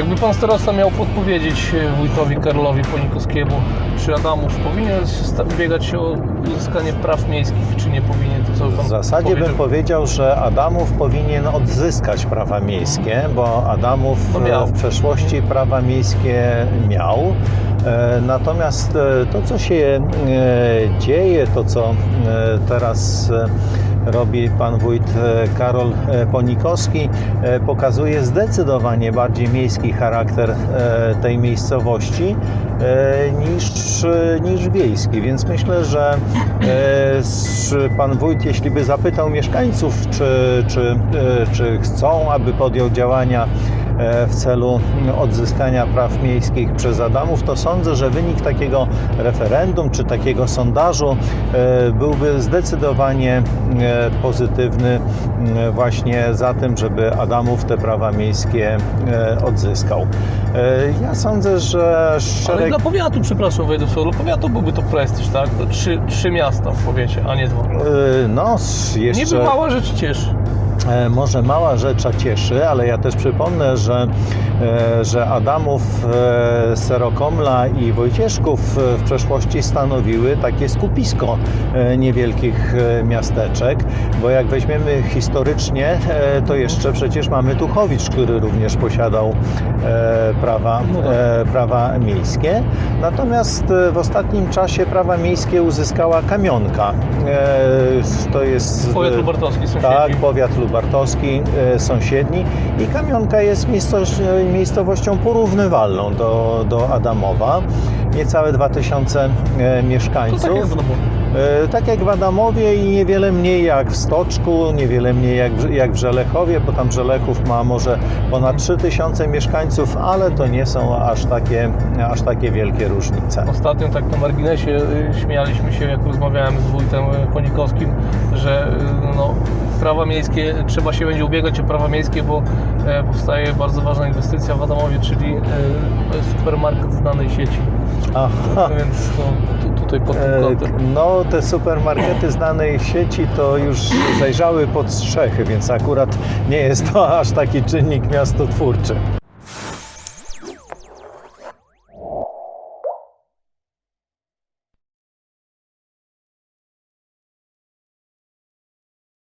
Jakby pan starosta miał podpowiedzieć e, wójtowi Karolowi Ponikowskiemu, czy Adamów powinien ubiegać się o uzyskanie praw miejskich, czy nie powinien, to co pan W zasadzie powiedział? bym powiedział, że Adamów powinien odzyskać prawa miejskie, bo Adamów No e, w przeszłości prawa miejskie miał. E, Natomiast to, co się dzieje, to co teraz robi pan wójt e, Karol e, Ponikowski, e, pokazuje zdecydowanie bardziej miejski charakter tej miejscowości niż, niż wiejski. Więc myślę, że pan wójt, jeśli by zapytał mieszkańców, czy, czy, czy chcą, aby podjął działania w celu odzyskania praw miejskich przez Adamów, to sądzę, że wynik takiego referendum czy takiego sondażu byłby zdecydowanie pozytywny m, właśnie za tym, żeby Adamów te prawa miejskie e, odzyskał. E, Ja sądzę, że Ale szereg dla powiatu, przepraszam, wejdę w słowo, dla powiatu byłby to prestiż, tak? To trzy, trzy miasta w powiecie, a nie dwa. e, no jeszcze Niby mała rzecz cieszy. E, Może mała rzecz a cieszy, ale ja też przypomnę, że, e, że Adamów, e, Serokomla i Wojcieszków w przeszłości stanowiły takie skupisko niewielkich miasteczek, bo jak weźmiemy historycznie, to jeszcze przecież mamy Tuchowicz, który również posiadał prawa, No tak. prawa miejskie. Natomiast w ostatnim czasie prawa miejskie uzyskała Kamionka. To jest Powiat Lubartowski, sąsiedzi. tak, powiat lubartowski, e, sąsiedni i Kamionka jest e, miejscowością porównywalną do, do Adamowa. Niecałe 2000 e, To tak mieszkańców. E, Tak jak w Adamowie i niewiele mniej jak w Stoczku, niewiele mniej jak w, jak w Żelechowie, bo tam Żelechów ma może ponad 3000 mieszkańców, ale to nie są aż takie, aż takie wielkie różnice. Ostatnio tak na marginesie y, śmialiśmy się, jak rozmawiałem z wójtem y, Ponikowskim, że y, no, prawa miejskie, trzeba się będzie ubiegać o prawa miejskie, bo e, powstaje bardzo ważna inwestycja w Adamowie, czyli e, supermarket znanej sieci. Aha. Więc no, tu, tutaj pod tym E, kątem. No, te supermarkety znanej sieci to już zajrzały pod strzechy, więc akurat nie jest to aż taki czynnik miastotwórczy.